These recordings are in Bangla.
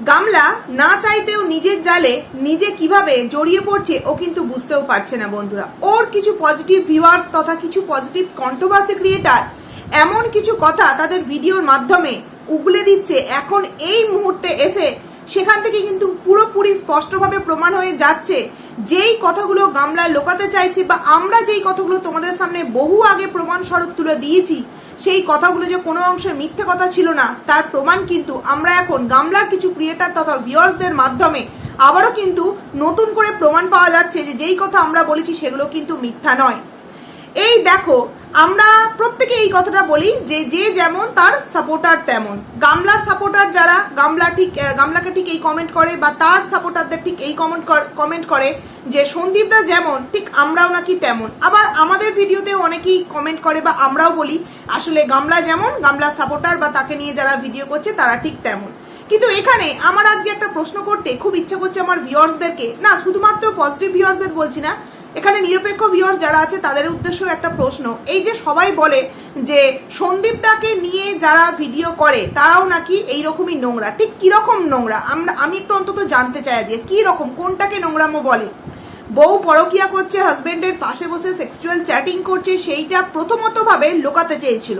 গামলা না চাইতেও নিজের জালে নিজে কীভাবে জড়িয়ে পড়ছে ও কিন্তু বুঝতেও পারছে না বন্ধুরা। ওর কিছু পজিটিভ ভিউয়ার্স তথা কিছু পজিটিভ কন্ট্রোভার্সি ক্রিয়েটার এমন কিছু কথা তাদের ভিডিওর মাধ্যমে উগলে দিচ্ছে। এখন এই মুহূর্তে এসে সেখান থেকে কিন্তু পুরোপুরি স্পষ্টভাবে প্রমাণ হয়ে যাচ্ছে যেই কথাগুলো গামলা লোকাতে চাইছে বা আমরা যেই কথাগুলো তোমাদের সামনে বহু আগে প্রমাণস্বরূপ তুলে দিয়েছি সেই কথাগুলো যে কোনো অংশে মিথ্যে কথা ছিল না, তার প্রমাণ কিন্তু আমরা এখন গামলার কিছু ক্রিয়েটার তথা ভিউয়ার্সদের মাধ্যমে। আবারও কিন্তু নতুন করে প্রমাণ পাওয়া যাচ্ছে যে যেই কথা আমরা বলেছি সেগুলো কিন্তু মিথ্যা নয়। এই দেখো, আমরা প্রত্যেকে এই কথাটা বলি যে যে যেমন তার সাপোর্টার তেমন। গামলার সাপোর্টার যারা, গামলা ঠিক গামলাকে ঠিক এই কমেন্ট করে বা তার সাপোর্টারদের ঠিক এই কমেন্ট কমেন্ট করে যে সন্দীপদা যেমন, ঠিক আমরাও নাকি তেমন। আবার আমাদের ভিডিওতে অনেকেই কমেন্ট করে বা আমরাও বলি আসলে গামলা যেমন গামলার সাপোর্টার বা তাকে নিয়ে যারা ভিডিও করছে, তারা ঠিক তেমন। কিন্তু এখানে আমার আজকে একটা প্রশ্ন করতে খুব ইচ্ছা করছে আমার ভিউয়ার্সদেরকে না, শুধুমাত্র পজিটিভ ভিউয়ার্সদের বলছি না, এখানে নিরপেক্ষ ভিউয়ার্স যারা আছে, তাদের উদ্দেশ্যেও একটা প্রশ্ন। এই যে সবাই বলে যে সন্দীপদাকে নিয়ে যারা ভিডিও করে, তারাও নাকি এইরকমই নোংরা। ঠিক কীরকম নোংরা? আমরা, আমি একটু অন্তত জানতে চাই যে কি রকম কোনটাকে নোংরামো বলে? বউ পরকিয়া করছে হাজবেন্ডের পাশে বসে সেক্সুয়াল চ্যাটিং করছে, সেইটা প্রথমত ভাবে লোকাতে চেয়েছিল।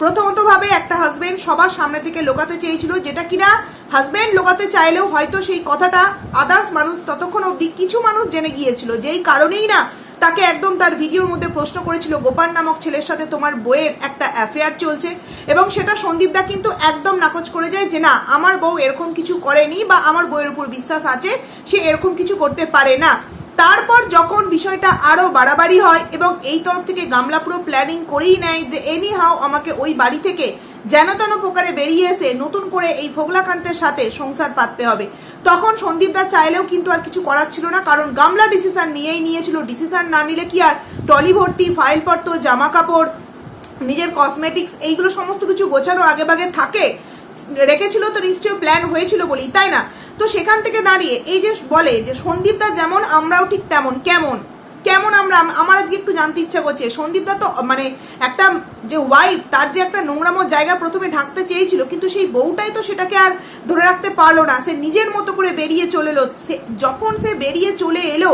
প্রথমত ভাবে একটা হাজবেন্ড সবার সামনে থেকে লোকাতে চেয়েছিল, যেটা কিনা হাজবেন্ড লোকাতে চাইলেও হয়তো সেই কথাটা আদার্স মানুষ ততক্ষণ অবধি কিছু মানুষ জেনে গিয়েছিল। যেই কারণেই না তাকে একদম তার ভিডিওর মধ্যে প্রশ্ন করেছিল, গোপাল নামক ছেলের সাথে তোমার বইয়ের একটা অ্যাফেয়ার চলছে? এবং সেটা সন্দীপদা কিন্তু একদম নাকচ করে যায় যে, না, আমার বউ এরকম কিছু করেনি বা আমার বইয়ের উপর বিশ্বাস আছে, সে এরকম কিছু করতে পারে না। তারপর যখন বিষয়টা আরও বাড়াবাড়ি হয় এবং এই তরফ থেকে গামলা পুরো প্ল্যানিং করেই নেয় যে এনি হাও আমাকে ওই বাড়ি থেকে যেন তেন প্রকারে বেরিয়ে এসে নতুন করে এই ফোগলাকান্তের সাথে সংসার পাততে হবে। তখন সন্দীপদা চাইলেও কিন্তু আর কিছু করার ছিল না, কারণ গামলা ডিসিশন নিয়েই নিয়েছিল। ডিসিশন না নিলে কি আর? টলি ভর্তি ফাইলপত্র জামা কাপড়, নিজের কসমেটিক্স এইগুলো সমস্ত কিছু গোছানো আগে ভাগে থাকে। রেখেছিল তো নিশ্চয়ই প্ল্যান হয়েছিল বলি তাই না? তো সেখান থেকে দাঁড়িয়ে এই যে বলে যে সন্দীপদা যেমন, আমরাও ঠিক তেমন। কেমন? কেমন আমরা? আমার আজকে একটু জানতে ইচ্ছা করছে। সন্দীপদা তো মানে একটা যে ওয়াইফ তার যে একটা নোংরামো জায়গা প্রথমে ঢাকতে চেয়েছিল, কিন্তু সেই বউটাই তো সেটাকে আর ধরে রাখতে পারল না। সে নিজের মতো করে বেরিয়ে চলে এলো। সে, যখন সে বেরিয়ে চলে এলো,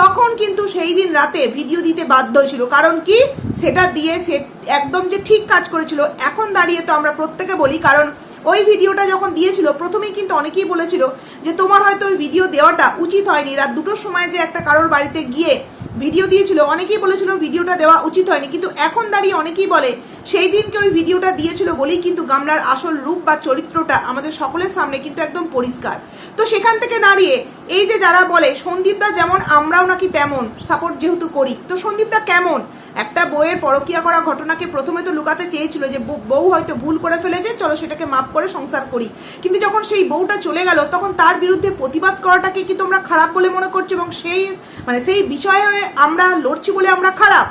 তখন কিন্তু সেই দিন রাতে ভিডিও দিতে বাধ্য হয়েছিল কারণ কি? সেটা দিয়ে সে একদম যে ঠিক কাজ করেছিল। এখন দাঁড়িয়ে তো আমরা প্রত্যেকে বলি, কারণ ওই ভিডিওটা যখন দিয়েছিল, প্রথমেই কিন্তু অনেকেই বলেছিল যে তোমার হয়তো ওই ভিডিও দেওয়াটা উচিত হয়নি। রাত দুটোর সময় যে একটা কারোর বাড়িতে গিয়ে ভিডিও দিয়েছিল, অনেকেই বলেছিল ভিডিওটা দেওয়া উচিত হয়নি। কিন্তু এখন দাঁড়িয়ে অনেকেই বলে, সেই দিনকে ওই ভিডিওটা দিয়েছিল বলেই কিন্তু গামলার আসল রূপ বা চরিত্রটা আমাদের সকলের সামনে কিন্তু একদম পরিষ্কার। তো সেখান থেকে দাঁড়িয়ে এই যে যারা বলে, সন্দীপদা যেমন, আমরাও নাকি তেমন সাপোর্ট যেহেতু করি। তো সন্দীপদা কেমন? একটা বইয়ের পরকিয়া করা ঘটনাকে প্রথমে তো লুকাতে চেয়েছিল যে বউ- হয়তো ভুল করে ফেলেছে, চলো সেটাকে মাপ করে সংসার করি। কিন্তু যখন সেই বউটা চলে গেল, তখন তার বিরুদ্ধে প্রতিবাদ করাটাকে কি তোমরা খারাপ বলে মনে করছ? এবং সেই মানে সেই বিষয়ে আমরা লড়ছি বলে আমরা খারাপ?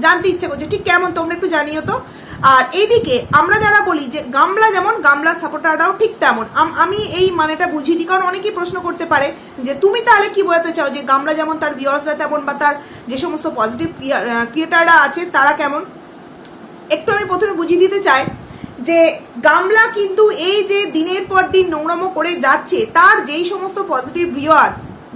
জানতে ইচ্ছে করছে। ঠিক কেমন? তোমরা একটু জানিও তো। আর এইদিকে আমরা যারা বলি যে গামলা যেমন, গামলার সাপোর্টাররাও ঠিক তেমন। আমি এই মানেটা বুঝিয়ে দিই, কারণ অনেকেই প্রশ্ন করতে পারে যে তুমি তাহলে কি বোঝাতে চাও যে গামলা যেমন তার ভিউয়ার্সরা তেমন বা তার যে সমস্ত পজিটিভ ক্রিয়েটাররা আছে, তারা কেমন? একটু আমি প্রথমে বুঝিয়ে দিতে চাই যে গামলা কিন্তু এই যে দিনের পর দিন নোংরামো করে যাচ্ছে, তার যেই সমস্ত পজিটিভ ভিউয়ার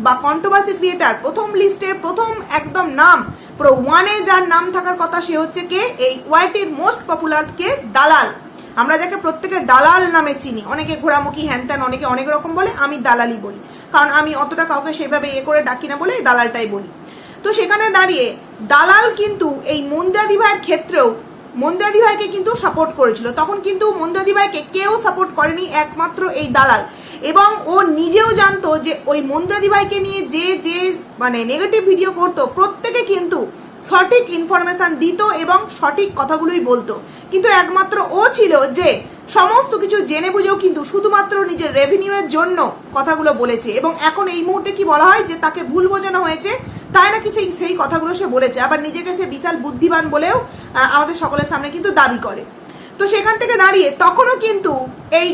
বা কন্ট্রোভার্সি ক্রিয়েটার প্রথম লিস্টের প্রথম একদম নাম পুরো ওয়ানে যার নাম থাকার কথা সে হচ্ছে কে? এই ওয়াইটির মোস্ট পপুলার কে? দালাল। আমরা যাকে প্রত্যেকে দালাল নামে চিনি। অনেকে ঘোরামুখী হ্যানত্যান, অনেকে অনেক রকম বলে আমি দালালি বলি। কারণ আমি অতটা কাউকে সেভাবে এ করে ডাকি না বলে এই দালালটাই বলি। তো সেখানে দাঁড়িয়ে দালাল কিন্তু এই মন্দাদি ভাইয়ের ক্ষেত্রেও মন্দাদি ভাইকে কিন্তু সাপোর্ট করেছিল। তখন কিন্তু মন্দাদি ভাইকে কেউ সাপোর্ট করেনি একমাত্র এই দালাল। এবং ও নিজেও জানতো যে ওই মন্দাদি ভাইকে নিয়ে যে যে মানে নেগেটিভ ভিডিও করতো, প্রত্যেকে কিন্তু সঠিক ইনফরমেশন দিত এবং সঠিক কথাগুলোই বলতো। কিন্তু একমাত্র ও ছিল যে, সমস্ত কিছু জেনে বুঝেও কিন্তু শুধুমাত্র নিজের রেভিনিউয়ের জন্য কথাগুলো বলেছে। এবং এখন এই মুহূর্তে কি বলা হয় যে, তাকে ভুল বোঝানো হয়েছে, তাই নাকি সেই সেই কথাগুলো সে বলেছে। আবার নিজেকে সে বিশাল বুদ্ধিমান বলেও আমাদের সকলের সামনে কিন্তু দাবি করে। তো সেখান থেকে দাঁড়িয়ে তখনও কিন্তু এই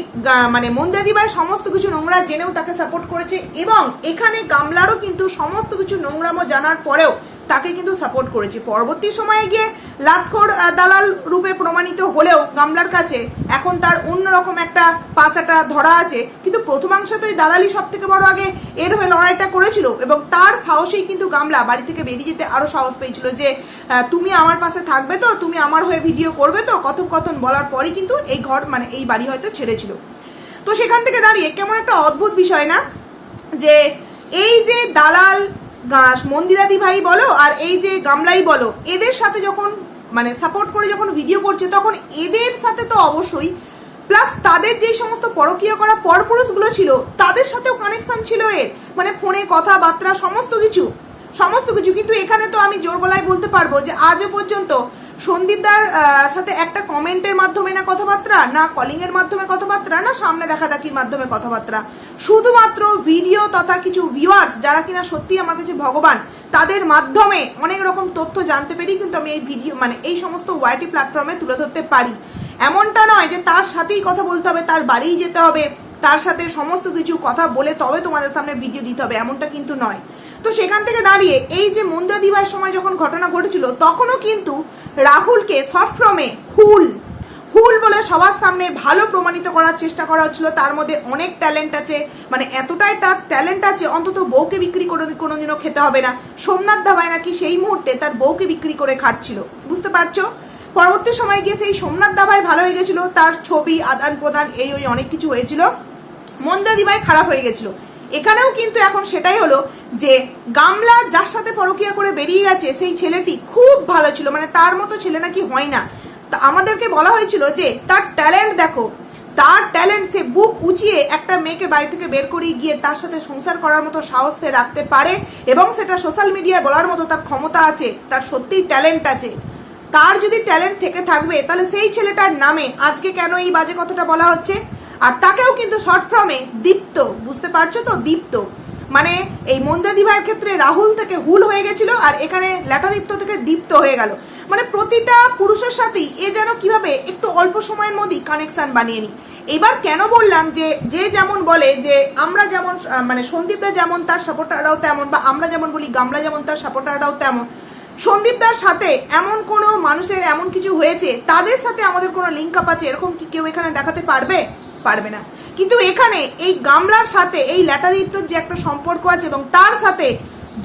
মানে মন্দাদিবাই সমস্ত কিছু নোংরা জেনেও তাকে সাপোর্ট করেছে এবং এখানে গামলারও কিন্তু সমস্ত কিছু নোংরামো জানার পরেও তাকে কিন্তু সাপোর্ট করেছি। পরবর্তী সময়ে গিয়ে লাতখোর দালাল রূপে প্রমাণিত হলেও গামলার কাছে এখন তার অন্যরকম একটা পাচাটা ধরা আছে। কিন্তু প্রথমাংশে তো এই দালালি সব থেকে বড় আগে এর হয়ে লড়াইটা করেছিল এবং তার সাহসেই কিন্তু গামলা বাড়ি থেকে বেরিয়ে যেতে আরও সাহস পেয়েছিল যে তুমি আমার পাশে থাকবে তো, তুমি আমার হয়ে ভিডিও করবে তো কথোপকথন বলার পরই কিন্তু এই ঘর মানে এই বাড়ি হয়তো ছেড়েছিল। তো সেখান থেকে দাঁড়িয়ে কেমন একটা অদ্ভুত বিষয় না? যে এই যে দালাল মন্দিরাদি ভাই বলো আর এই যে গামলাই বলো, এদের সাথে যখন মানে সাপোর্ট করে যখন ভিডিও করছে, তখন এদের সাথে তো অবশ্যই। প্লাস তাদের যেই সমস্ত পরকীয় করা পরপুরুষগুলো ছিল, তাদের সাথেও কানেকশন ছিল এর। মানে ফোনে কথাবার্তা, সমস্ত কিছু সমস্ত কিছু। কিন্তু এখানে তো আমি জোর গলায় বলতে পারব যে আজও পর্যন্ত সন্দীপদার সাথে একটা কমেন্টের মাধ্যমে না কথাবার্তা, না কলিং এর মাধ্যমে কথাবার্তা, না সামনে দেখাদেখির মাধ্যমে কথাবার্তা। শুধুমাত্র ভিডিও তথা কিছু ভিউয়ার্স যারা কিনা সত্যি আমার কাছে ভগবান, তাদের মাধ্যমে অনেক রকম তথ্য জানতে পেরেই কিন্তু আমি এই ভিডিও মানে এই সমস্ত ওয়াইটি প্ল্যাটফর্মে তুলে ধরতে পারি। এমনটা নয় যে তার সাথেই কথা বলতে হবে, তার বাড়িই যেতে হবে, তার সাথে সমস্ত কিছু কথা বলে তবে তোমাদের সামনে ভিডিও দিতে হবে, এমনটা কিন্তু নয়। তো সেখান থেকে দাঁড়িয়ে এই যে মুন্দ্রা দিবার সময় যখন ঘটনা ঘটেছিল, তখনও কিন্তু রাহুলকে শর্ট হুল হুল বলে সবার সামনে ভালো প্রমাণিত করার চেষ্টা করা হচ্ছিল। তার মধ্যে অনেক ট্যালেন্ট আছে মানে এতটাই তার ট্যালেন্ট আছে, অন্তত বউকে বিক্রি করে কোনোদিনও খেতে হবে না। সোমনাথ ধাবাই নাকি সেই মুহূর্তে তার বউকে বিক্রি করে খাচ্ছিল। বুঝতে পারছ? পরবর্তী সময় গিয়ে সেই সোমনাথ দাভাই ভালো হয়ে গেছিল। তার ছবি আদান প্রদান এই ওই অনেক কিছু হয়েছিল। মন্দা দিবাই খারাপ হয়ে গেছিল। এখানেও কিন্তু এখন সেটাই হলো যে গামলা যার সাথে পরকিয়া করে বেরিয়ে গেছে, সেই ছেলেটি খুব ভালো ছিল। মানে তার মতো ছেলে নাকি হয় না। তা আমাদেরকে বলা হয়েছিল যে তার ট্যালেন্ট দেখো। তার ট্যালেন্ট সে বুক উঁচিয়ে একটা মেয়েকে বাড়ি থেকে বের করিয়ে গিয়ে তার সাথে সংসার করার মতো সাহস সে রাখতে পারে এবং সেটা সোশ্যাল মিডিয়ায় বলার মতো তার ক্ষমতা আছে, তার সত্যিই ট্যালেন্ট আছে। তার যদি ট্যালেন্ট থেকে থাকবে, তাহলে সেই ছেলেটার নামে আজকে কেন এই বাজে কথাটা বলা হচ্ছে? আর তাকেও কিন্তু শর্ট ফর্মে দীপ্ত, বুঝতে পারছ তো? দীপ্ত। মানে এই মন্দাদি ভাইয়ের ক্ষেত্রে রাহুল থেকে হুল হয়ে গেছিল আর এখানে ল্যাটাদীপ্ত থেকে দীপ্ত হয়ে গেল। মানে প্রতিটা পুরুষের সাথেই এ যেন কীভাবে একটু অল্প সময়ের মধ্যেই কানেকশান বানিয়ে নিই। এবার কেন বললাম যে যে যেমন বলে যে, আমরা যেমন মানে সন্দীপদা যেমন, তার সাপোর্টাররাও তেমন বা আমরা যেমন বলি, গামলা যেমন, তার সাপোর্টাররাও তেমন। সন্দীপদার সাথে এমন কোনো মানুষের এমন কিছু হয়েছে, তাদের সাথে আমাদের কোনো লিঙ্ক আপ আছে? এরকম কি কেউ এখানে দেখাতে পারবে? পারবে না। কিন্তু এখানে এই গামলার সাথে, এই ল্যাটাদীপ্তর যে একটা সম্পর্ক আছে এবং তার সাথে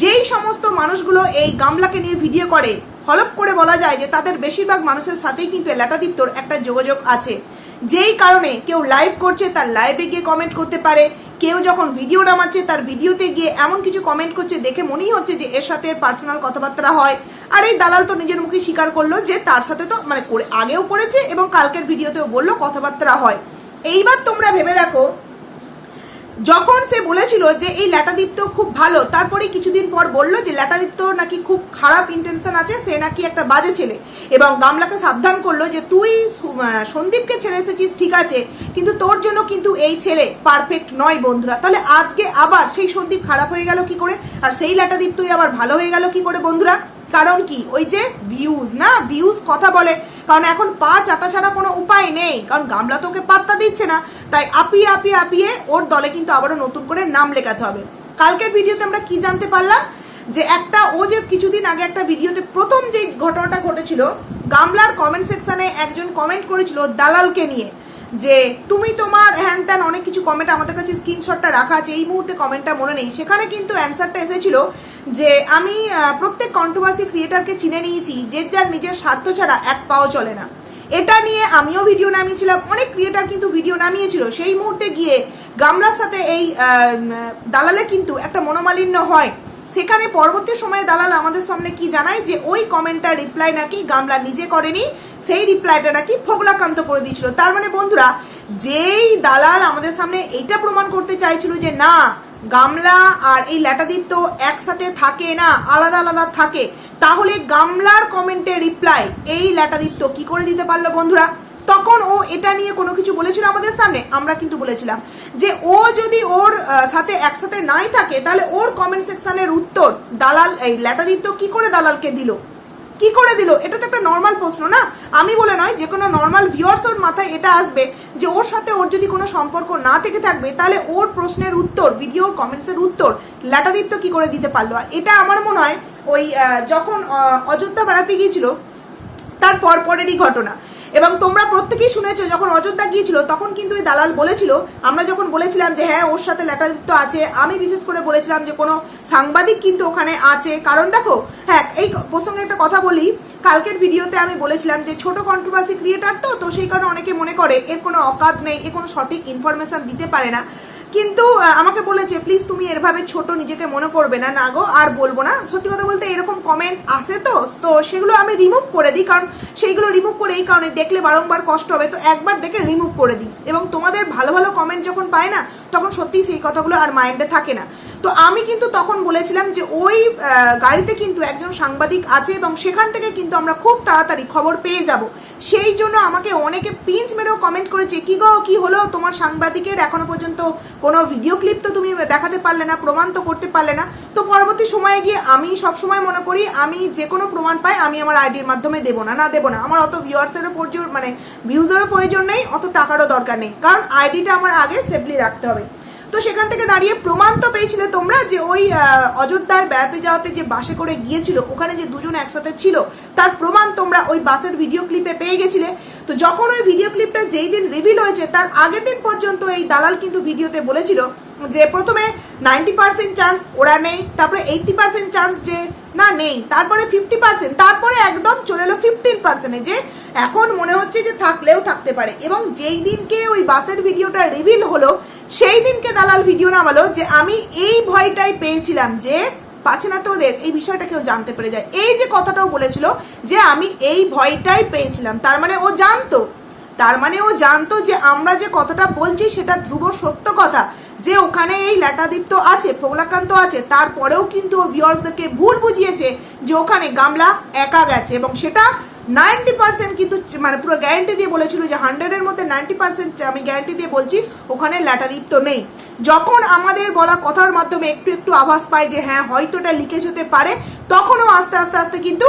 যেই সমস্ত মানুষগুলো এই গামলাকে নিয়ে ভিডিও করে, হলপ করে বলা যায় যে তাদের বেশিরভাগ মানুষের সাথেই কিন্তু এই ল্যাটাদীপ্তর একটা যোগাযোগ আছে। যেই কারণে কেউ লাইভ করছে, তার লাইভে গিয়ে কমেন্ট করতে পারে। কেউ যখন ভিডিও নামাচ্ছে, তার ভিডিওতে গিয়ে এমন কিছু কমেন্ট করছে, দেখে মনেই হচ্ছে যে এর সাথে পার্সোনাল কথাবার্তা হয়। আর এই দালাল তো নিজের মুখে স্বীকার করল যে তার সাথে তো মানে আগেও করেছে এবং কালকের ভিডিওতেও বলল কথাবার্তা হয়। এইবার তোমরা ভেবে দেখো, যখন সে বলেছিল যে এই ল্যাটাদীপ্ত খুব ভালো তারপরে কিছুদিন পর বলল যে ল্যাটাদীপ্ত নাকি খুব খারাপ ইন্টেনশন আছে, সে নাকি একটা বাজে ছেলে এবং গামলাকে সাবধান করল যে তুই সন্দীপকে ছেড়ে এসেছিস, ঠিক আছে, কিন্তু তোর জন্য কিন্তু এই ছেলে পারফেক্ট নয় বন্ধুরা। তাহলে আজকে আবার সেই সন্দীপ খারাপ হয়ে গেল কি করে? আর সেই ল্যাটাদীপ্তই আবার ভালো হয়ে গেল কি করে বন্ধুরা? কারণ কি? ওই যে ভিউজ না? ভিউজ কথা বলে। কারণ এখন পা চাটা ছাড়া কোনো উপায় নেই। কারণ গামলা তো ওকে পাত্তা দিচ্ছে না। তাই আপিয়ে আপিয়ে আপিয়ে ওর দলে কিন্তু আবারও নতুন করে নাম লেখাতে হবে। কালকের ভিডিওতে আমরা কি জানতে পারলাম? যে একটা ও যে কিছুদিন আগে একটা ভিডিওতে প্রথম যে ঘটনাটা ঘটেছিল, গামলার কমেন্ট সেকশানে একজন কমেন্ট করেছিল দালালকে নিয়ে। যে তুমি তোমার হ্যান ত্যান অনেক কিছু কমেন্ট আমাদের কাছে স্ক্রিনশটটা রাখা আছে, এই মুহূর্তে কমেন্টটা মনে নেই। সেখানে কিন্তু অ্যান্সারটা এসেছিল যে আমি প্রত্যেক কন্ট্রোভার্সি ক্রিয়েটারকে চিনে নিয়েছি, যে যার নিজের স্বার্থ ছাড়া এক পাও চলে না। এটা নিয়ে আমিও ভিডিও নামিয়েছিলাম, অনেক ক্রিয়েটার কিন্তু ভিডিও নামিয়েছিল। সেই মুহূর্তে গিয়ে গামলার সাথে এই দালালে কিন্তু একটা মনোমালিন্য হয়। সেখানে পরবর্তী সময়ে দালাল আমাদের সামনে কি জানায় যে ওই কমেন্টটা রিপ্লাই নাকি গামলা নিজে করেনি সেই রিপ্লাইটা নাকি ফোগলাকান্ত করে দিয়েছিল। তার মানে বন্ধুরা, যেই দালাল আমাদের সামনে এইটা প্রমাণ করতে চাইছিল যে না, গামলা আর এই ল্যাটাদীপ তো একসাথে থাকে না, আলাদা আলাদা থাকে, তাহলে গামলার কমেন্টের রিপ্লাই এই ল্যাটাদীপ্ত কি করে দিতে পারল বন্ধুরা? তখন ও এটা নিয়ে কোনো কিছু বলেছিল আমাদের সামনে? আমরা কিন্তু বলেছিলাম যে ও যদি ওর সাথে একসাথে নাই থাকে, তাহলে ওর কমেন্ট সেকশনের উত্তর দালাল, এই ল্যাটাদীপ্ত কি করে দালালকে দিল? কি করে দিল? এটা তো একটা নর্মাল প্রশ্ন না? আমি বলে নয়, যে কোনো নর্মাল ভিউয়ার্স ওর মাথায় এটা আসবে যে ওর সাথে ওর যদি কোনো সম্পর্ক না থেকে থাকবে, তাহলে ওর প্রশ্নের উত্তর ভিডিওর কমেন্টসের উত্তর ল্যাটাদীপ্ত কি করে দিতে পারল? এটা আমার মনে হয় ওই যখন অযোধ্যা বেড়াতে গিয়েছিল, তার পরপরেরই ঘটনা। এবং তোমরা প্রত্যেকেই শুনেছো, যখন অযোধ্যা গিয়েছিল, তখন কিন্তু এই দালাল বলেছিল, আমরা যখন বলেছিলাম যে হ্যাঁ ওর সাথে লেটারযুক্ত আছে, আমি বিশেষ করে বলেছিলাম যে কোনো সাংবাদিক কিন্তু ওখানে আছে। কারণ দেখো হ্যাঁ এই প্রসঙ্গে একটা কথা বলি, কালকের ভিডিওতে আমি বলেছিলাম যে ছোট কন্ট্রোভার্সি ক্রিয়েটার তো তো সেই কারণে অনেকে মনে করে, এর কোনো অকাত নেই, এর কোনো সঠিক ইনফরমেশান দিতে পারে না। কিন্তু আমাকে বলেছে প্লিজ তুমি এরভাবে ছোট, নিজেকে মনে করবে না না গো, আর বলব না। সত্যি কথা বলতে এরকম কমেন্ট আসে তো তো সেগুলো আমি রিমুভ করে দিই, কারণ সেইগুলো রিমুভ করে এই কারণে দেখলে বারংবার কষ্ট হবে। তো একবার দেখে রিমুভ করে দিই। এবং তোমাদের ভালো ভালো কমেন্ট যখন পায় না, তখন সত্যি সেই কথাগুলো আর মাইন্ডে থাকে না। তো আমি কিন্তু তখন বলেছিলাম যে ওই গাড়িতে কিন্তু একজন সাংবাদিক আছে এবং সেখান থেকে কিন্তু আমরা খুব তাড়াতাড়ি খবর পেয়ে যাব। সেই জন্য আমাকে অনেকে পিঞ্চ মেরেও কমেন্ট করেছে, কি গো, কি হলো? তোমার সাংবাদিকের এখনও পর্যন্ত কোনো ভিডিও ক্লিপ তো তুমি দেখাতে পারলে না, প্রমাণ তো করতে পারলে না। তো পরবর্তী সময়ে গিয়ে আমি সব সময় মনে করি, আমি যে কোনো প্রমাণ পাই, আমি আমার আইডির মাধ্যমে দেবো না না দেবো না। আমার অত ভিউয়ার্সেরও প্রয়োজন মানে ভিউজেরও প্রয়োজন নেই, অত টাকারও দরকার নেই। কারণ আইডিটা আমার আগে সেফলি রাখতে হবে। তো সেখান থেকে দাঁড়িয়ে প্রমাণ তো পেয়েছিলে তোমরা যে ওই অযোধ্যায় বেড়াতে যাওয়াতে যে বাসে করে গিয়েছিল, ওখানে যে দুজন একসাথে ছিল, তার প্রমাণ তোমরা ওই বাসের ভিডিও ক্লিপে পেয়ে গেছিলে। তো যখন ওই ভিডিও ক্লিপটা যেই দিন রিভিল হয়েছে, তার আগের দিন পর্যন্ত এই দালাল কিন্তু ভিডিওতে বলেছিল যে প্রথমে নাইনটি পার্সেন্ট চান্স ওরা নেই, তারপরে এইটটি পার্সেন্ট চান্স যে না নেই, তারপরে ফিফটি পার্সেন্ট, তারপরে একদম চলে এলো ফিফটিন পার্সেন্টে যে এখন মনে হচ্ছে যে থাকলেও থাকতে পারে। এবং যেই দিনকে ওই বাসের ভিডিওটা রিভিল হলো, সেই দিনকে দালাল ভিডিও নামালো যে আমি এই ভয়টাই পেয়েছিলাম যে, পাচ্ছে না তো ওদের, এই বিষয়টা কেউ জানতে পেরে যায়। এই যে কথাটাও বলেছিল যে আমি এই ভয়টাই পেয়েছিলাম, তার মানে ও জানতো। তার মানে ও জানতো যে আমরা যে কথাটা বলছি সেটা ধ্রুব সত্য কথা। যে ওখানে এই ল্যাটাদীপ্ত আছে ফোগলাকান্ত আছে, তারপরেও কিন্তু ও ভিউয়ার্সদেরকে ভুল বুঝিয়েছে যে ওখানে গামলা একা গেছে। এবং সেটা নাইনটি পার্সেন্ট কিন্তু মানে পুরো গ্যারেন্টি দিয়ে বলেছিল যে হান্ড্রেডের মধ্যে নাইনটি পার্সেন্ট আমি গ্যারেন্টি দিয়ে বলছি, ওখানে ল্যাটাদীপ্ত নেই। যখন আমাদের বলা কথার মাধ্যমে একটু একটু আভাস পায় যে হ্যাঁ হয়তো এটা লিকেজ হতে পারে, তখনও আস্তে আস্তে আস্তে কিন্তু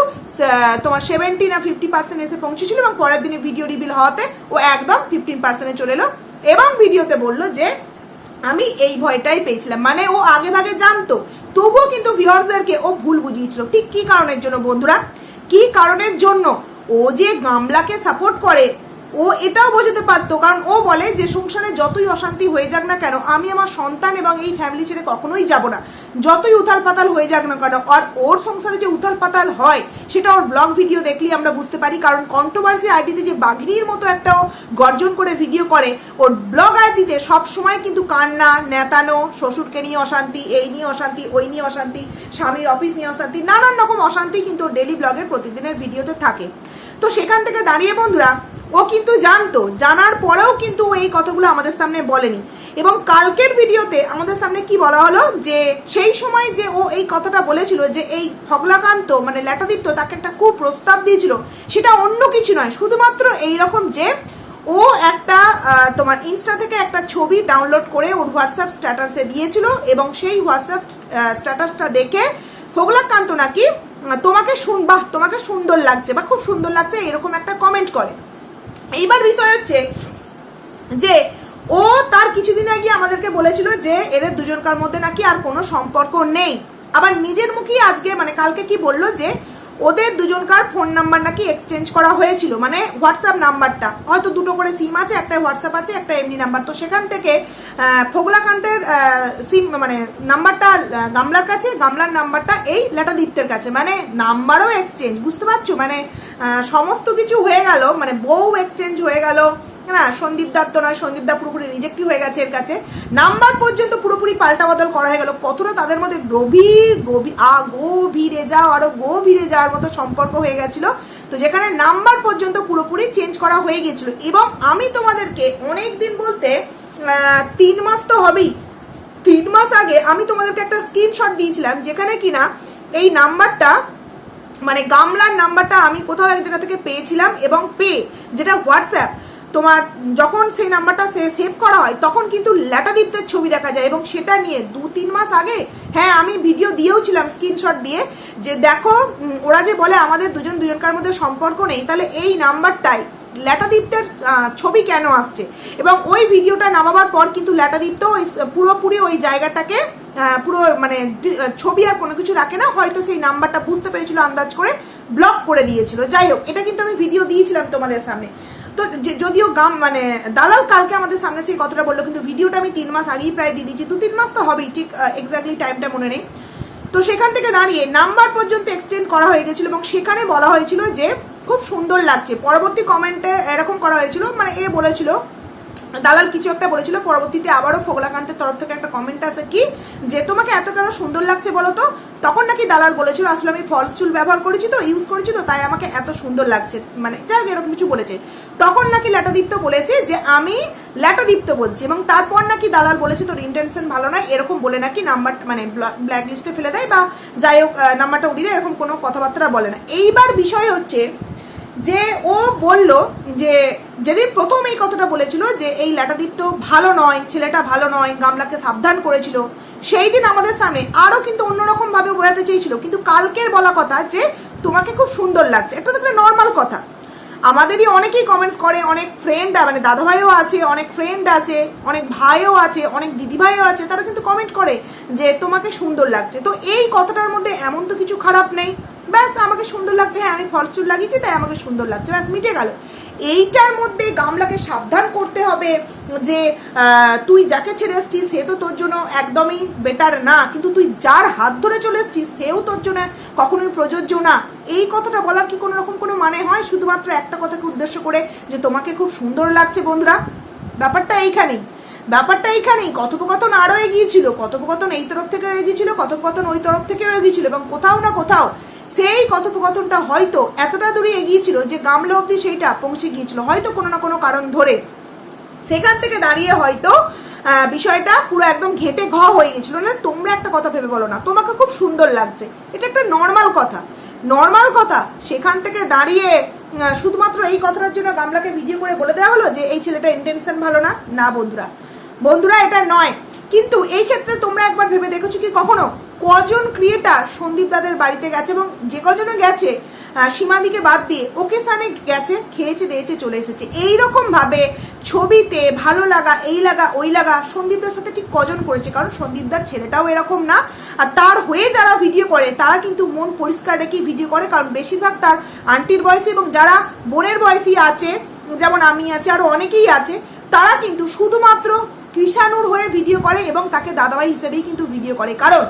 তোমার সেভেন্টি না ফিফটি পার্সেন্ট এসে পৌঁছেছিল এবং পরের দিনে ভিডিও রিভিল হওয়াতে ও একদম ফিফটিন পার্সেন্টে চলে এলো। এবং ভিডিওতে বলল যে আমি এই ভয়টাই পেয়েছিলাম। মানে ও আগে ভাগে জানতো। তবুও কিন্তু ভিউয়ার্সদেরকে ও ভুল বুঝিয়েছিল। ঠিক কি কারণের জন্য বন্ধুরা? কি কারণের জন্য? ও যে গামলাকে সাপোর্ট করে ও এটাও বোঝাতে পারতো, কারণ ও বলে যে সংসারে যতই অশান্তি হয়ে যাক না কেন, আমি আমার সন্তান এবং এই ফ্যামিলি ছেড়ে কখনোই যাব না। যতই উথাল পাতাল হয়ে যাক না কেন, আর ওর সংসারে যে উথাল পাতাল হয়, সেটা ওর ব্লগ ভিডিও দেখলেই আমরা বুঝতে পারি, কারণ কন্ট্রোভার্সি আইডিতে যে বাঘিনীর মতো একটা গর্জন করে ভিডিও করে, ওর ব্লগ আইডিতে সব সময় কিন্তু কান্না, নেতানো, শ্বশুরকে নিয়ে অশান্তি, এই নিয়ে অশান্তি, ওই নিয়ে অশান্তি, স্বামীর অফিস নিয়ে অশান্তি, নানান রকম অশান্তি কিন্তু ওর ডেলি ব্লগের প্রতিদিনের ভিডিওতে থাকে। তো সেখান থেকে দাঁড়িয়ে বন্ধুরা, ও কিন্তু জানতো, জানার পরেও কিন্তু এই কথাগুলো আমাদের সামনে বলেনি। এবং কালকের ভিডিওতে আমাদের সামনে কি বলা হলো? যে সেই সময় যে ও এই কথাটা বলেছিল, যে এই ফগলাকান্ত মানে ল্যাটাদীপ্ত তাকে একটা খুব প্রস্তাব দিয়েছিল, সেটা অন্য কিছু নয়। শুধুমাত্র এই রকম যে ও একটা তোমার ইনস্টা থেকে একটা ছবি ডাউনলোড করে ওর হোয়াটসঅ্যাপ স্ট্যাটাসে দিয়েছিল এবং সেই হোয়াটসঅ্যাপ স্ট্যাটাসটা দেখে ফগলাকান্ত নাকি তোমাকে শুন, বাহ, তোমাকে সুন্দর লাগছে, বা খুব সুন্দর লাগছে, এরকম একটা কমেন্ট করে। এইবার বিষয় হচ্ছে যে, ও তার কিছুদিন আগে আমাদেরকে বলেছিল যে, এদের দুজনকার মধ্যে নাকি আর কোনো সম্পর্ক নেই। আবার নিজের মুখেই আজকে মানে কালকে কি বলল যে ওদের দুজনকার ফোন নাম্বার নাকি এক্সচেঞ্জ করা হয়েছিল মানে হোয়াটসঅ্যাপ নাম্বারটা হয়তো দুটো করে সিম আছে একটা হোয়াটসঅ্যাপ আছে একটা এমনি নাম্বার তো সেখান থেকে ফোগলাকান্তের সিম মানে নাম্বারটা গামলার কাছে, গামলার নাম্বারটা এই লেটাদীপ্তের কাছে। মানে নাম্বারও এক্সচেঞ্জ বুঝতে পারছ? মানে সমস্ত কিছু হয়ে গেল মানে বউ এক্সচেঞ্জ হয়ে গেল না, সন্দীপ দার তো নয়, সন্দীপ দা পুরোপুরি রিজেক্টই হয়ে গেছে এর কাছে। নাম্বার পর্যন্ত পুরোপুরি পাল্টা বদল করা হয়ে গেল। কতটা তাদের মধ্যে গভীর গভীর, আ, গভীরে যাও, আরও গভীরে যাওয়ার মতো সম্পর্ক হয়ে গেছিল। তো যেখানে নাম্বার পর্যন্ত পুরোপুরি চেঞ্জ করা হয়ে গেছিল এবং আমি তোমাদেরকে অনেক দিন বলতে তিন মাস তো হবেই। তিন মাস আগে আমি তোমাদেরকে একটা স্ক্রিনশট দিয়েছিলাম, যেখানে কিনা এই নাম্বারটা মানে গামলার নাম্বারটা আমি কোথাও এক জায়গা থেকে পেয়েছিলাম এবং পে, যেটা হোয়াটসঅ্যাপ তোমার যখন সেই নাম্বারটা সেভ করা হয়, তখন কিন্তু ল্যাটাদীপ্তের ছবি দেখা যায় এবং সেটা নিয়ে দু তিন মাস আগে হ্যাঁ আমি ভিডিও দিয়েও ছিলাম স্ক্রিনশট দিয়ে যে দেখো ওরা যে বলে আমাদের দুজন দুজনকার মধ্যে সম্পর্ক নেই, তাহলে এই নাম্বারটাই ল্যাটাদীপ্তের ছবি কেন আসছে? এবং ওই ভিডিওটা নামাবার পর কিন্তু ল্যাটাদীপ্ত ওই পুরোপুরি ওই জায়গাটাকে পুরো মানে ছবি আর কোনো কিছু রাখে না, হয়তো সেই নাম্বারটা বুঝতে পেরেছিল, আন্দাজ করে ব্লক করে দিয়েছিল। যাই হোক, এটা কিন্তু আমি ভিডিও দিয়েছিলাম তোমাদের সামনে। তো যদিও গাম মানে দালাল কালকে আমাদের সামনে সেই কথাটা বলল, কিন্তু ভিডিওটা আমি তিন মাস আগেই প্রায় দিয়ে দিচ্ছি দু, তিন মাস তো হবেই, ঠিক এক্স্যাক্টলি টাইমটা মনে নেই। তো সেখান থেকে দাঁড়িয়ে নাম্বার পর্যন্ত এক্সচেঞ্জ করা হয়ে গেছিল এবং সেখানে বলা হয়েছিল যে, খুব সুন্দর লাগছে। পরবর্তী কমেন্টে এরকম করা হয়েছিল মানে এ বলেছিল দালাল কিছু একটা বলেছিল, পরবর্তীতে আবারও ফোগলাকান্তের তরফ থেকে একটা কমেন্ট আসে কি, যে তোমাকে এত কেন সুন্দর লাগছে বলো তো? তখন নাকি দালাল বলেছিল, আসলে আমি ফলস চুল ব্যবহার করেছি তো ইউজ করেছি তো, তাই আমাকে এত সুন্দর লাগছে। মানে যাই হোক, এরকম কিছু বলেছে। তখন নাকি ল্যাটাদীপ্ত বলেছে যে, আমি ল্যাটাদীপ্ত বলছি। এবং তারপর নাকি দালাল বলেছে, তোর ইন্টেনশন ভালো নয়। এরকম বলে নাকি নাম্বার মানে ব্ল্যাক লিস্টে ফেলে দেয় বা যাই হোক নাম্বারটা উড়িয়ে দেয়, এরকম কোনো কথাবার্তা বলে না। এইবার বিষয় হচ্ছে যে ও বলল যে, যেদিন প্রথম এই কথাটা বলেছিল যে, এই ল্যাটাদীপ্ত ভালো নয়, ছেলেটা ভালো নয়, গামলাকে সাবধান করেছিল, সেই দিন আমাদের সামনে আরও কিন্তু অন্যরকম ভাবে বোঝাতে চেয়েছিল। কিন্তু কালকের বলা কথা যে, তোমাকে খুব সুন্দর লাগছে। এটা তো একটা নর্মাল কথা। আমাদেরই অনেকেই কমেন্টস করে, অনেক ফ্রেন্ড মানে দাদাভাইও আছে, অনেক ফ্রেন্ড আছে, অনেক ভাইও আছে, অনেক দিদিভাইও আছে, তারা কিন্তু কমেন্ট করে যে, তোমাকে সুন্দর লাগছে। তো এই কথাটার মধ্যে এমন তো কিছু খারাপ নেই। ব্যাস, আমাকে সুন্দর লাগছে হ্যাঁ আমি ফলসুর লাগিয়েছি, তাই আমাকে সুন্দর লাগছে, ব্যাস, মিটে গেল। এইটার মধ্যে গামলাকে সাবধান করতে হবে যে তুই যাকে ছেড়ে এসছিস, সে তো তোর জন্য একদমই বেটার না, কিন্তু তুই যার হাত ধরে চলে এসছিস, সেও তোর জন্য কখনোই প্রযোজ্য না। এই কথাটা বলার কি কোনো রকম কোনো মানে হয়? শুধুমাত্র একটা কথাকে উদ্দেশ্য করে যে, তোমাকে খুব সুন্দর লাগছে, বন্ধুরা। ব্যাপারটা এইখানেই। ব্যাপারটা এইখানেই। কথোপকথন আরও এগিয়েছিল কথোপকথন এই তরফ থেকেও এগিয়েছিল কথোপকথন ওই তরফ থেকেও এগিয়েছিল এবং কোথাও না কোথাও সেই কথোপকথনটা হয়তো এতটা দূরে এগিয়েছিল যে গামলা অবধি সেইটা পৌঁছে গিয়েছিল, হয়তো কোনো না কোনো কারণ ধরে। সেখান থেকে দাঁড়িয়ে হয়তো বিষয়টা পুরো একদম ঘেটে ঘ হয়ে গেছিল না? তোমরা একটা কথা ভেবে বলো না। তোমাকে খুব সুন্দর লাগছে। এটা একটা নর্মাল কথা। নর্মাল কথা, সেখান থেকে দাঁড়িয়ে শুধুমাত্র এই কথাটার জন্য গামলাকে ভিডিও করে বলে দেওয়া হলো যে, এই ছেলেটা ইন্টেনশন ভালো না। না, বন্ধুরা। বন্ধুরা, এটা নয়। কিন্তু এই ক্ষেত্রে তোমরা একবার ভেবে দেখেছ কি কখনো? কজন ক্রিয়েটার সন্দীপ দাদের বাড়িতে গেছে এবং যে কজনও গেছে সীমাদিকে বাদ দিয়ে ওকে স্থানে গেছে, খেয়েছে, দিয়েছে, চলে এসেছে। এইরকম ভাবে ছবিতে ভালো লাগা, এই লাগা, ওই লাগা সন্দীপদার সাথে ঠিক কজন করেছে? কারণ সন্দীপদার ছেলেটাও এরকম না। আর তার হয়ে যারা ভিডিও করে, তারা কিন্তু মন পরিষ্কার রেখেই ভিডিও করে। কারণ বেশিরভাগ তার আন্টির বয়সী এবং যারা বোনের বয়সী আছে, যেমন আমি আছে আরও অনেকেই আছে, তারা কিন্তু শুধুমাত্র কৃষাণুর হয়ে ভিডিও করে এবং তাকে দাদাভাই হিসেবেই কিন্তু ভিডিও করে। কারণ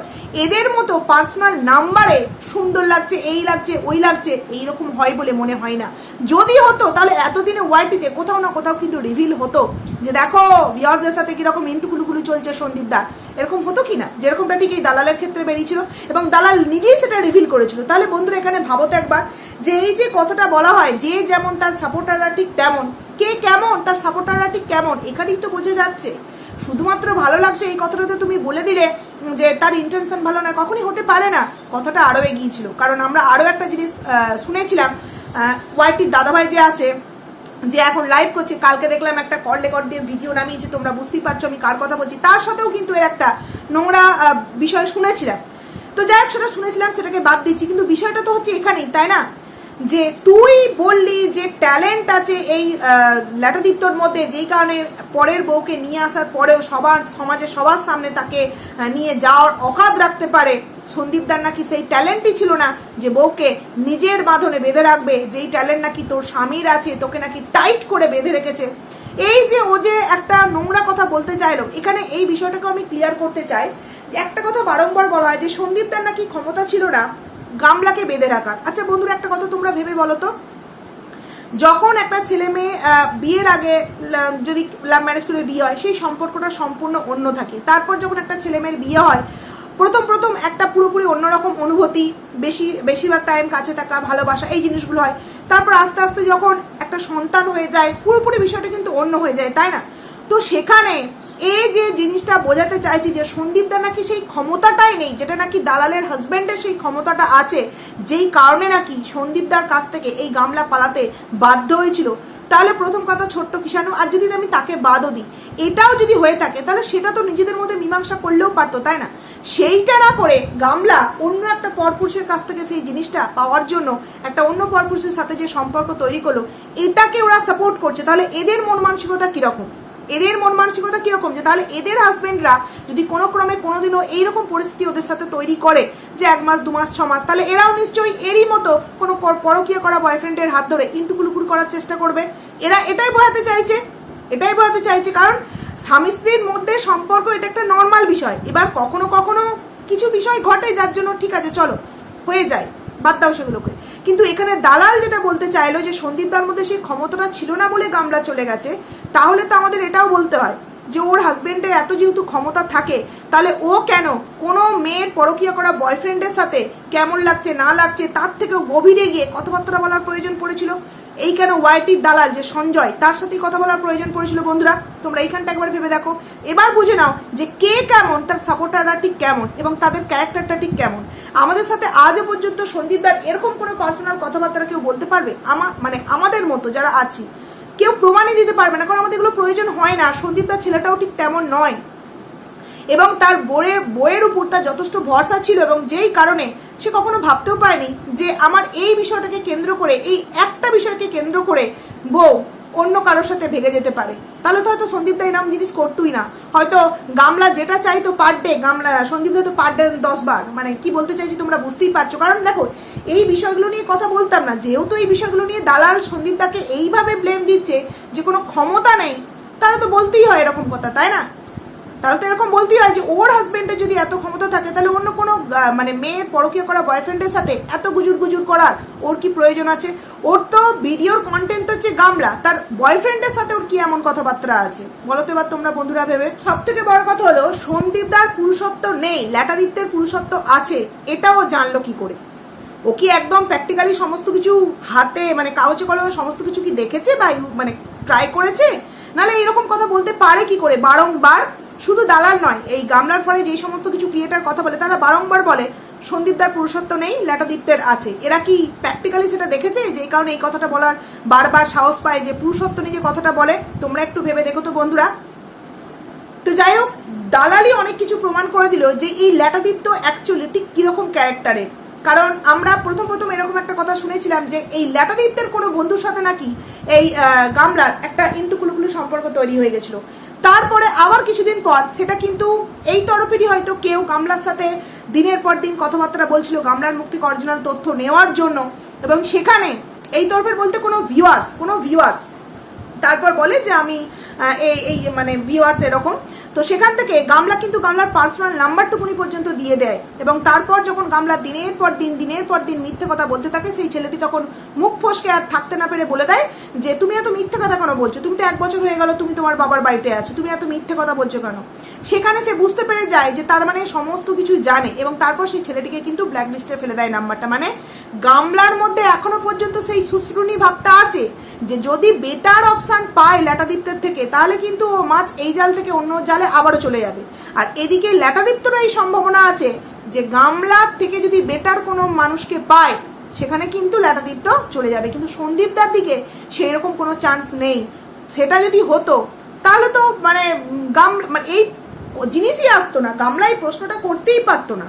এদের মতো পার্সোনাল নাম্বারে সুন্দর লাগছে, এই লাগছে, ওই লাগছে, এইরকম হয় বলে মনে হয় না। যদি হতো, তাহলে এতদিনে ওয়াইটিতে কোথাও না কোথাও কিন্তু রিভিল হতো যে দেখো ভিওরদের সাথে কীরকম ইন্টুকুলুকুলু চলছে সন্দীপ দা। এরকম হতো কি না? যেরকমটা ঠিক এই দালালের ক্ষেত্রে বেরিয়েছিল এবং দালাল নিজেই সেটা রিভিল করেছিল। তাহলে বন্ধুরা, এখানে ভাবো তো একবার যে এই যে কথাটা বলা হয়, যে যেমন তার সাপোর্টাররা ঠিক তেমন। কে কেমন? তার সাপোর্টাররা ঠিক কেমন? এখানেই তো বোঝা যাচ্ছে। শুধুমাত্র ভালো লাগছে এই কথাটাতে তুমি বলে দিলে যে তার ইন্টেনশন ভালো না কখনই হতে পারে না, কথাটা আরও এগিয়েছিল কারণ আমরা আরও একটা জিনিস শুনেছিলাম ওয়াইটির দাদাভাই যে আছে, যে এখন লাইভ করছে, কালকে দেখলাম একটা কল রেকর্ড দিয়ে ভিডিও নামিয়েছে, তোমরা বুঝতেই পারছ আমি কার কথা বলছি। তার সাথেও কিন্তু এর একটা নোংরা বিষয় শুনেছিলাম। তো যাই হোক, সেটা শুনেছিলাম, সেটাকে বাদ দিচ্ছি, কিন্তু বিষয়টা তো হচ্ছে এখানেই, তাই না? যে তুই বললি যে ট্যালেন্ট আছে এই ল্যাটাদীপ্তর মধ্যে, যেই কারণে পরের বউকে নিয়ে আসার পরেও সবার সমাজে সবার সামনে তাকে নিয়ে যাওয়ার অকাত রাখতে পারে। সন্দীপদার নাকি সেই ট্যালেন্টই ছিল না যে বউকে নিজের বাঁধনে বেঁধে রাখবে, যেই ট্যালেন্ট নাকি তোর স্বামীর আছে, তোকে নাকি টাইট করে বেঁধে রেখেছে। এই যে ও যে একটা নোংরা কথা বলতে চাইলো, এখানে এই বিষয়টাকে আমি ক্লিয়ার করতে চাই। একটা কথা বারংবার বলা হয় যে সন্দীপদার নাকি ক্ষমতা ছিল না গামলাকে বেঁধে রাখার। আচ্ছা বন্ধুরা, একটা কথা তোমরা ভেবে বলো তো। যখন একটা ছেলে মেয়ে বিয়ের আগে যদি লাভ ম্যারেজ করে বিয়ে হয়, সেই সম্পর্কটা সম্পূর্ণ অন্য থাকে। তারপর যখন একটা ছেলে মেয়ের বিয়ে হয়, প্রথম প্রথম একটা পুরোপুরি অন্যরকম অনুভূতি, বেশি, বেশিরভাগ টাইম কাছে থাকা, ভালোবাসা, এই জিনিসগুলো হয়। তারপর আস্তে আস্তে যখন একটা সন্তান হয়ে যায়, পুরোপুরি বিষয়টা কিন্তু অন্য হয়ে যায়, তাই না? তো সেখানে এই যে জিনিসটা বোঝাতে চাইছি যে সন্দীপদার নাকি সেই ক্ষমতাটাই নেই, যেটা নাকি দালালের হাজব্যান্ডের সেই ক্ষমতাটা আছে, যেই কারণে নাকি সন্দীপদার কাছ থেকে এই গামলা পালাতে বাধ্য হয়েছিল। তাহলে প্রথম কথা ছোট্ট কিষাণু, আর যদি আমি তাকে বাদও দিই, এটাও যদি হয়ে থাকে, তাহলে সেটা তো নিজেদের মধ্যে মীমাংসা করলেও পারতো, তাই না? সেইটা না করে গামলা অন্য একটা পরপুরুষের কাছ থেকে সেই জিনিসটা পাওয়ার জন্য একটা অন্য পরপুরুষের সাথে যে সম্পর্ক তৈরি করল, এটাকে ওরা সাপোর্ট করছে। তাহলে এদের মন মানসিকতা কীরকম? এদের মন মানসিকতা কীরকম? যে তাহলে এদের হাজবেন্ডরা যদি কোনো ক্রমে কোনোদিনও এইরকম পরিস্থিতি ওদের সাথে তৈরি করে, যে এক মাস, দু মাস, ছ মাস, তাহলে এরাও নিশ্চয়ই এরই মতো কোনো পর- পরকীয়া করা বয়ফ্রেন্ডের হাত ধরে ইন্টুকুলুকুর করার চেষ্টা করবে। এরা এটাই বোঝাতে চাইছে, এটাই বোঝাতে চাইছে। কারণ স্বামী স্ত্রীর মধ্যে সম্পর্ক এটা একটা নর্মাল বিষয়। এবার কখনো কখনো কিছু বিষয় ঘটে যার জন্য ঠিক আছে, চলো, হয়ে যায়। বাদ দাও সেগুলোকে। কিন্তু এখানে দালাল যেটা বলতে চাইলো যে সন্দীপ দার মধ্যে সেই ক্ষমতাটা ছিল না বলে গামলা চলে গেছে, তাহলে তো আমাদের এটাও বলতে হয় যে ওর হাজবেন্ডের এত যেহেতু ক্ষমতা থাকে, তাহলে ও কেন কোনো মেয়ের পরকীয়া করা বয়ফ্রেন্ডের সাথে কেমন লাগছে, না লাগছে, তার থেকেও গভীরে গিয়ে কথাবার্তা বলার প্রয়োজন পড়েছিল? এই কেন ওয়াইটির দালাল যে সঞ্জয়, তার সাথেই কথা বলার প্রয়োজন পড়েছিল বন্ধুরা, তোমরা এইখানটা একবার ভেবে দেখো। এবার বুঝে নাও যে কে কেমন, তার সাপোর্টাররা ঠিক কেমন এবং তাদের ক্যারেক্টারটা ঠিক কেমন। আমাদের সাথে আজও পর্যন্ত সন্দীপদার এরকম কোনো পার্সোনাল কথাবার্তা কেউ বলতে পারবে? আমা মানে আমাদের মতো যারা আছি, কেউ প্রমাণই দিতে পারবে না, কারণ আমাদের এগুলো প্রয়োজন হয় না। সন্দীপদার ছেলেটাও ঠিক তেমন নয়। এবং তার বইয়ের বইয়ের উপর তার যথেষ্ট ভরসা ছিল এবং যেই কারণে সে কখনো ভাবতেও পারেনি যে আমার এই বিষয়টাকে কেন্দ্র করে, এই একটা বিষয়কে কেন্দ্র করে বউ অন্য কারোর সাথে ভেগে যেতে পারে। তাহলে তো হয়তো সন্দীপ দা এরকম জিনিস করতোই না। হয়তো গামলা যেটা চাইতো পার ডে গামলা, সন্দীপ দা তো পার ডে দশ বার। মানে কি বলতে চাইছি তোমরা বুঝতেই পারছ। কারণ দেখো, এই বিষয়গুলো নিয়ে কথা বলতাম না। যেহেতু এই বিষয়গুলো নিয়ে দালাল সন্দীপ দাকে এইভাবে ব্লেম দিচ্ছে যে কোনো ক্ষমতা নেই তাহলে তো বলতেই হয় এরকম কথা, তাই না? তাহলে তো এরকম বলতেই হয় যে ওর হাজবেন্ডের যদি এত ক্ষমতা থাকে, তাহলে অন্য কোনো মানে মেয়ের পরকীয়া করা বয়ফ্রেন্ডের সাথে এত গুজুর গুজুর করার ওর কি প্রয়োজন আছে? ওর তো ভিডিওর কন্টেন্ট হচ্ছে গামলা, তার বয়ফ্রেন্ডের সাথে ওর কি এমন কথাবার্তা আছে? বলো তো এবার তোমরা বন্ধুরা ভেবে। সব থেকে বড় কথা হলো সন্দীপদার পুরুষত্ব নেই ল্যাটাদিত্যের পুরুষত্ব আছে, এটাও জানলো কি করে? ও কি একদম প্র্যাকটিক্যালি সমস্ত কিছু হাতে মানে কাগজে কলমে সমস্ত কিছু কি দেখেছে বা মানে ট্রাই করেছে? নাহলে এরকম কথা বলতে পারে কি করে? বারংবার শুধু দালাল নয়, এই গামলার ফলে যেই সমস্ত কিছু ক্রিয়েটার কথা বলে, তারা বারংবার বলে সন্দীপদার পুরুষত্ব নেই ল্যাটাদিত্যের আছে। এরা কি প্র্যাকটিক্যালি সেটা দেখেছে যেই কারণে এই কথাটা বলার বারবার সাহস পায় যে পুরুষত্ব নিয়ে যে কথাটা বলে? তোমরা একটু ভেবে দেখো তো বন্ধুরা। তো যাই হোক দালালি অনেক কিছু প্রমাণ করে দিল যে এই ল্যাটাদিত্য অ্যাকচুয়ালি ঠিক কীরকম ক্যারেক্টারের কারণ আমরা প্রথম প্রথম এরকম একটা কথা শুনেছিলাম যে এই ল্যাটাদিত্যের কোনো বন্ধুর সাথে নাকি এই গামলার একটা ইন্টুকুলুকুলু সম্পর্ক তৈরি হয়ে গেছিল। তারপরে আবার কিছুদিন পর, সেটা কিন্তু এই তরফেরই হয়তো কেউ গামলার সাথে দিনের পর দিন কথাবার্তা বলছিল, গামলার মুক্তি অরিজিনাল তথ্য নেওয়ার জন্য। এবং সেখানে এই তরফের বলতে কোনো ভিউয়ার্স কোনো ভিউয়ার্স তারপর বলে যে আমি এই এই মানে ভিউয়ার্স এরকম। তো সেখান থেকে গামলা কিন্তু গামলার পার্সোনাল নাম্বারটুকুনি পর্যন্ত দিয়ে দেয় এবং তারপর যখন গামলা দিনের পর দিন, দিনের পর দিন মিথ্যে কথা বলতে থাকে, সেই ছেলেটি তখন মুখ ফসকে আর থাকতে না পেরে বলে দেয় যে, তুমি এত মিথ্যে কথা কেন বলছো? তুমি তো এক বছর হয়ে গেল তুমি তোমার বাবার বাড়িতে আছো, তুমি এত মিথ্যে কথা বলছো কেন? সেখানে সে বুঝতে পেরে যায় যে, তার মানে সমস্ত কিছু জানে এবং তারপর সেই ছেলেটিকে কিন্তু ব্ল্যাক লিস্টে ফেলে দেয় নাম্বারটা। মানে গামলার মধ্যে এখনও পর্যন্ত সেই সুশ্রুনি ভাবটা আছে যে, যদি বেটার অপশান পায় ল্যাটাদিত্যের থেকে, তাহলে কিন্তু ও মাছ এই জাল থেকে অন্য জালে আবারও চলে যাবে। আর এদিকে ল্যাটাদিপ্তরা এই সম্ভাবনা আছে যে গামলার থেকে যদি বেটার কোনো মানুষকে পায়, সেখানে কিন্তু ল্যাটাদিপ্ত চলে যাবে। কিন্তু সন্দীপদার দিকে সেই রকম কোনো চান্স নেই। সেটা যদি হতো, তাহলে তো মানে গাম মানে এই জিনিসই আসতো না। গামলা এই প্রশ্নটা করতেই পারতো না।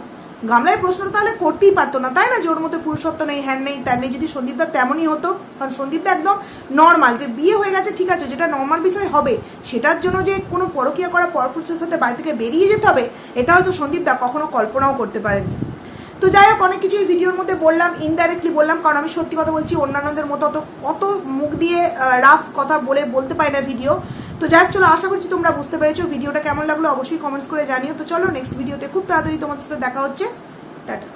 গামলায় প্রশ্নটা তাহলে করতেই পারতো না, তাই না? যে ওর মধ্যে পুরুষত্ব নেই, হ্যান নেই তার নেই, যদি সন্দীপদা তেমনই হতো, কারণ সন্দীপদা একদম নর্মাল যে বিয়ে হয়ে গেছে, ঠিক আছে, যেটা নর্মাল বিষয় হবে, সেটার জন্য যে কোনো পরকীয়া করা পরপুরুষের সাথে বাড়ি থেকে বেরিয়ে যেতে হবে এটা হয়তো সন্দীপদা কখনো কল্পনাও করতে পারেনি। তো যাই হোক, অনেক কিছুই ভিডিওর মধ্যে বললাম ইনডাইরেক্টলি বললাম, কারণ আমি সত্যি কথা বলছি, অন্যান্যদের মতো অত অত মুখ দিয়ে রাফ কথা বলে, বলতে পারি না ভিডিও তো যাই হোক, চলো, আশা করছি তোমরা বুঝতে পেরেছ ভিডিওটা কেমন লাগল, অবশ্যই কমেন্টস করে জানিও। তো চলো নেক্সট ভিডিওতে খুব তাড়াতাড়ি তোমার সাথে দেখা হচ্ছে। টাটা।